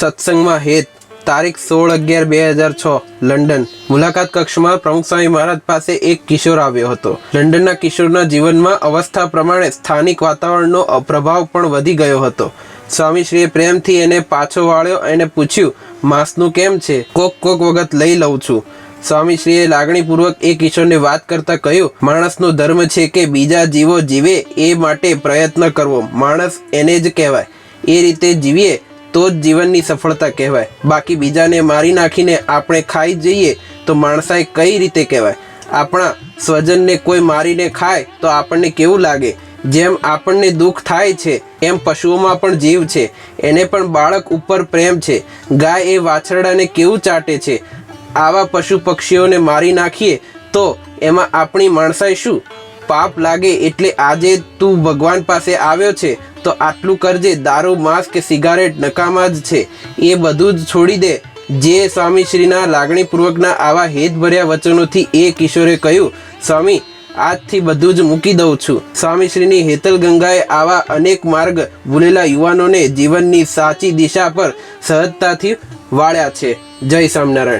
સત્સંગમાં હેત. તારીખ સોળ અગિયાર બે હજાર છ, લંડન. મુલાકાત કક્ષમાં પ્રમુખ સ્વામી મહારાજ પાસે એક કિશોર આવ્યો હતો. લંડનના કિશોરના જીવનમાં અવસ્થા પ્રમાણે સ્થાનિક વાતાવરણનો પ્રભાવ પણ વધી ગયો હતો. સ્વામીશ્રીએ પ્રેમથી એને પાછો વાળ્યો અને પૂછ્યું, માસનું કેમ છે? કોક કોક વખત લઈ લઉં છું. સ્વામીશ્રીએ લાગણીપૂર્વક એ કિશોરને વાત કરતા કહ્યું, માણસનો ધર્મ છે કે બીજા જીવો જીવે એ માટે પ્રયત્ન કરવો. માણસ એને જ કહેવાય. એ રીતે જીવીએ તો જ જીવનની સફળતા કહેવાય. બાકી બીજાને મારી નાખીને આપણે ખાઈ જઈએ તો માણસાએ કઈ રીતે કહેવાય? આપણા સ્વજનને કોઈ મારીને ખાય તો આપણને કેવું લાગે? જેમ આપણને દુઃખ થાય છે, એમ પશુઓમાં પણ જીવ છે. એને પણ બાળક ઉપર પ્રેમ છે. ગાય એ વાછરડાને કેવું ચાટે છે? આવા પશુ પક્ષીઓને મારી નાખીએ તો એમાં આપણી માણસાઈ શું? પાપ લાગે એટલે આજે તું ભગવાન પાસે આવ્યો છે, તો આટલું કરજે, દારૂ, માંસ કે સિગારેટ નકામા જ છે. એ બધું જ છોડી દે. જે સ્વામીશ્રીના લાગણીપૂર્વકના આવા હેતભર્યા વચનોથી એ કિશોરે કહ્યું, સ્વામી, આજથી બધું જ મૂકી દઉં છું. સ્વામીશ્રીની હેતલ ગંગાએ આવા અનેક માર્ગ ભૂલેલા યુવાનોને જીવનની સાચી દિશા પર સહજતાથી વાળ્યા છે. જય સ્વામિનારાયણ.